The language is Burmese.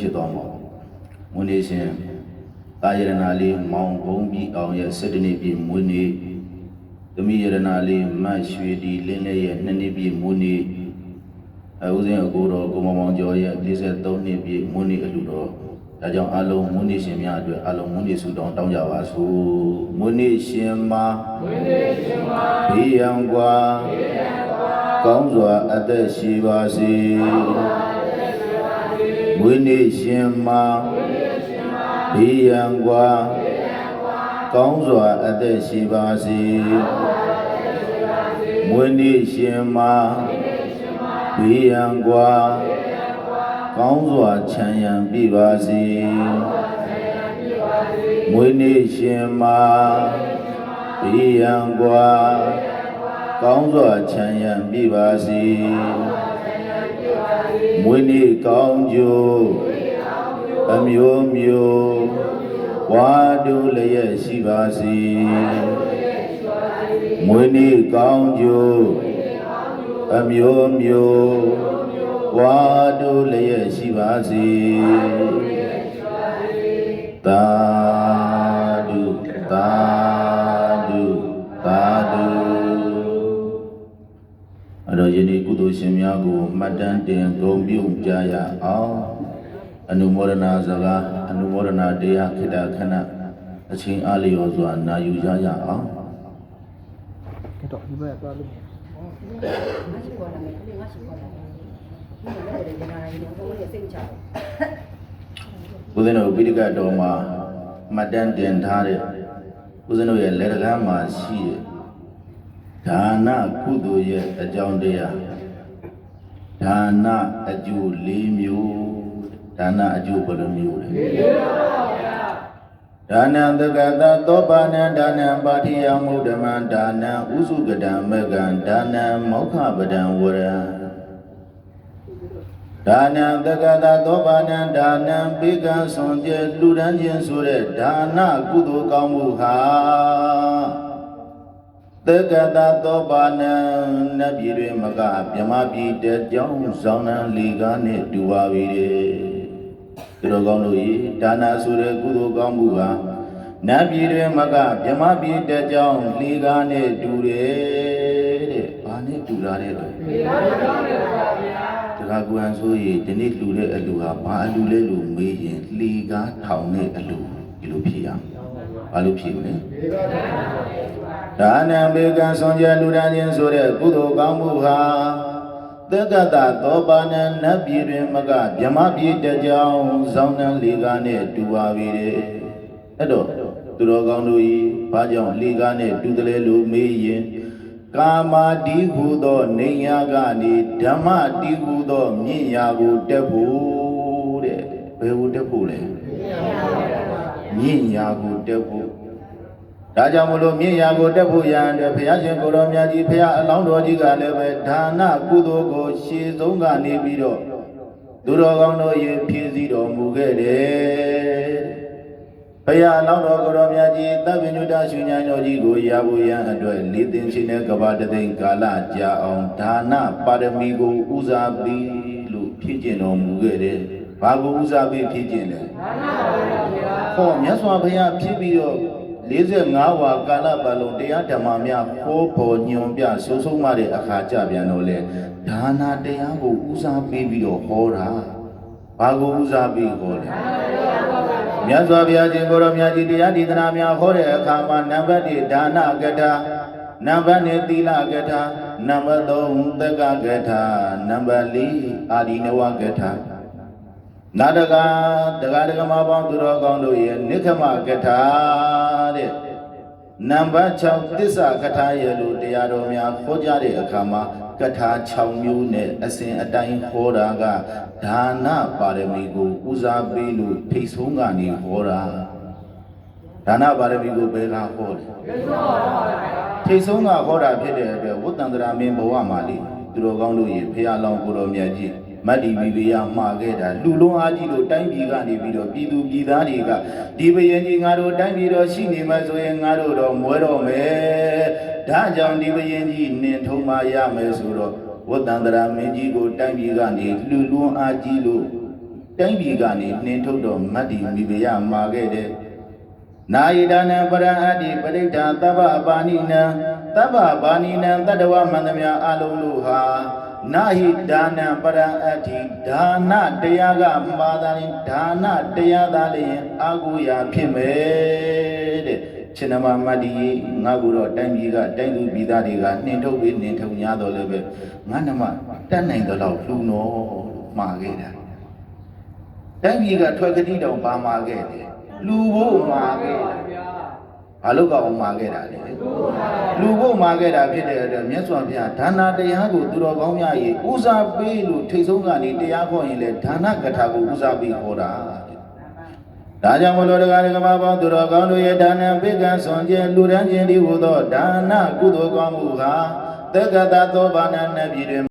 ဖြစ်သွားမှာမွေးနေ့ရှင်တာယရနာလေးမောင်ဘုံပြီးအောင်ရဲ့၁၇နှစ်ပြည့်မွေးနေ့သမီးယရနာလေးမတ်ရွှေဒီလင်းလေးရဲ့နှစ်နှစ်ပြည့်မွေးနေ့အဦးစင်းအကိုတော်ကိုမောင်မောင်ကျော်ရဲ့53နှစ်ပြည့်မွေးနေ့အလှူတော်ဒါကြောင့်အလုံးမွေးနေ့ရှင်များအတွက်အလုံးမွေးနေ့ဆုတောင်းတောင်းကြပါစို့မွေးနေ့ရှင်မှာမွေးနေ့ရှင်မှာဘေးရန်ကွာဘေးရန်ကွာကောင်းစွာအသက်ရှိပါစေကောင်းစွာ မွေးနေ့ရှင်မှာဘေးရန်ကွာကောင်းစွာအသက်ရှိပါစေမွေးနေ့ရှင်မှာဘေးရန်ကွာကောင်းစွာချမ်းရံပြပါစေမွေးနေ့ရှင်မှာဘေးရန်ကွာ ကောင်းစွာချမ်းရံပြပါစေမွေးနေ့ကောင်းကျိုးအမျိုးမျိုးဝါဒုလျက်ရှိပါစေမွေးနေ့ကောင်းကျိုးအမျိုးမျိုးဝါဒုလျက်ရှိပါစေသာ သိုလ်ရှင်များကိုမှတ်တမ်းတင်ဂုဏ်ပြုကြရအောင်အနုမောဒနာစကားအနုမောဒနာတရားခိတ္တခဏအချင်းအားလျော်စွာနာယူကြရအောင် Ketok di bawah tu alim. Ngasih gua nama itu, ngasih gua nama. Ini mana ada jangan ini, kau boleh sing cak. ဦးဇင်းတို့ပိဋကတ်တော်မှာမှတ်တမ်းတင်ထားတဲ့ဦးဇင်းတို့ရဲ့လက်ရကားမှာရှိတဲ့ဒါနကုသိုလ်ရဲ့အကြောင်းတရား ဒါနအကျိုး၄မျိုးဒါနအကျိုးဘယ်လိုမျိုးလဲ၄မျိုးပါဗျာဒါနံသကတသောပါဏံဒါနံပါတိယမုဒ္ဓမံဒါနံဥစုကတံမကံဒါနံမောက္ခပဒံဝရံဒါနံတက္ကတာသောပါဏံဒါနံပိကံဆွန်ကျဲလူဒန်းခြင်းဆိုတဲ့ဒါနကုသိုလ်ကောင်းမှုဟာ တက္ကတာသောပါဏံနတ်ပြည်တွင်မကမြမပြည်တဲ့ကြောင်းဆောင်နံလီကားနဲ့တူပါပြီတဲ့သူတော်ကောင်းတို့ဤဒါနဆိုတဲ့ကုသိုလ်ကောင်းမှုဟာနတ်ပြည်တွင်မကမြမပြည်တဲ့ကြောင်းလီကားနဲ့တူတယ်တဲ့ဘာနဲ့တူတာလဲတော့တခါကွန်ဆိုရင်ဒီနေ့လှူတဲ့အလှူဟာဘာအလှူလဲလို့မေးရင်လှီကားထောင်တဲ့အလှူဒီလိုဖြစ်ရမယ်။ ဘာလို့ဖြစ်မလဲ။ဒါနံဘေကံဆွန်ကြလူဒန်းခြင်းဆိုတဲ့ကုသိုလ်ကောင်းမှုဟာသက္ကတသောပါဏနတ်ပြည်တွင်မကဗြဟ္မပြည်တကြောင်ဇောင်းနှံလေကားနဲ့တူပါပြီတဲ့။အဲ့တော့သူတော်ကောင်းတို့ဤဘာကြောင့်လေကားနဲ့တူတယ်လဲလို့မေးရင်ကာမာတိဟုသောနေညာကနေဓမ္မတိဟုသောမြင့်ရာကိုတက်ဖို့တဲ့ဘယ်ကိုတက်ဖို့လဲ မြင့်ရာကိုတက်ဖို့ဒါကြောင့်မလို့မြင့်ရာကိုတက်ဖို့ရန်အတွက်ဘုရားရှင်ကိုတော်မြတ်ကြီးဘုရားအလောင်းတော်ကြီးကလည်းပဲဒါနကုသိုလ်ကိုရှေးဆုံးကနေပြီးတော့သူတော်ကောင်းတို့ရေဖြည့်စည်းတော်မူခဲ့တယ်ဘုရားလောင်းတော်ကိုတော်မြတ်ကြီးတပ်ပညုတရှင်ညာတော်ကြီးကိုရဖို့ရန်အတွက်လေးသိင်ချင်းတဲ့ကဘာတသိင်ကာလကြာအောင်ဒါနပါရမီကိုဥစားပြီးလို့ဖြည့်ကျင့်တော်မူခဲ့တယ်။ ဘာကိုဥစားပြီးဖြည့်ကျင့်လဲ။ဒါနပါရမီပါ။ဟောမြတ်စွာဘုရားဖြည့်ပြီးတော့45ဝါကာလပတ်လုံးတရားဓမ္မများဟောပေါ်ညွန်ပြဆိုးဆုံးမတဲ့အခါကြပြန်တော့လေဒါနာတရားကိုဥစားပြီးပြီးတော့ဟောတာ။ဘာကိုဥစားပြီးဟောလဲ။မြတ်စွာဘုရားရှင်ကိုရောမြတ်ကြီးတရားဒေသနာများဟောတဲ့အခါမှာနံပါတ်1ဒါနကထာနံပါတ်2သီလကထာနံပါတ်3သက္ကကထာနံပါတ်4အာဒီနဝကထာ နာတကတက္ကဒကမပေါင်းသူတော်ကောင်းတို့ရဲ့နိခမကထာတဲ့နံပါတ်6သစ္စာကထာရဲ့လို့တရားတော်များဟောကြားတဲ့အခါမှာကထာ6မျိုးနဲ့အစဉ်အတိုင်းဟောတာကဒါနပါရမီကိုဦးစားပေးလို့ထိတ်ဆုံးကနေဟောတာဒါနပါရမီကိုဘယ်ကဟောလဲထိတ်ဆုံးကဟောတာဖြစ်တဲ့အတွက်ဝတ္တန္တရာမင်းဘဝမှာလေသူတော်ကောင်းတို့ရေဖះလောင်းကိုတော်မြတ်ကြီး မတ်ဒီဘီဘီယာမှာခဲ့တာလူလုံးအားကြီးလို့တိုင်းပြည်ကနေပြီးတော့ပြည်သူပြည်သားတွေကဒီဘယင်ကြီးငါတို့တိုင်းပြည်တော်ရှိနေမှဆိုရင်ငါတို့တော့မွဲတော့မယ်ဒါကြောင့်ဒီဘယင်ကြီးနင်ထုံမရမယ်ဆိုတော့ဝတ္တန္တရာမင်းကြီးကိုတိုင်းပြည်ကနေလူလုံးအားကြီးလို့တိုင်းပြည်ကနေနှင်ထုတ်တော်မတ်တီမိဖုရားမှာခဲ့တဲ့နာယိဒါနံပရဟတ္တိပရိဒ္ဓသဗ္ဗပါဏိနံသဗ္ဗပါဏိနံတတ္တဝမန္တမြအလုံးတို့ဟာ နာဟိဒါနံပရဟတ္တိဒါနတရားကမာသာရင်ဒါနတရားသားလျင်အာဟုရာဖြစ်မယ်တဲ့ရှင်နမမတ္တိငါကူတော့တိုင်းပြည်ကတိုင်းသူပြည်သားတွေကနှင်ထုတ်ပြီးနှင်ထုတ်냐တော့လည်းပဲငါနမတတ်နိုင်တော့လောက်လူနော်လို့မှာခဲ့တာတိုင်းပြည်ကထွက်ကတိတောင်ပါမာခဲ့တယ်လူဖို့မာခဲ့တာ ဘာလို့ကောင်မာခဲ့တာလဲလူဖို့မာခဲ့တာဖြစ်တဲ့အတွက်မြတ်စွာဘုရားဒါနာတရားကိုသူတော်ကောင်းများရေဦးစားပေးလို့ထိတ်ဆုံးကနေတရားခေါ်ရင်လေဒါနကထာကိုဦးစားပေးခေါ်တာဒါကြောင့်မလို့တရားဓမ္မပေါင်းသူတော်ကောင်းတို့ရဲ့ဒါနပိကံဆွန်ခြင်းလူရန်ခြင်းဒီဟူသောဒါနကုသိုလ်ကောင်းမှုဟာတက္ကသသောဘာနာနပြည်တွင်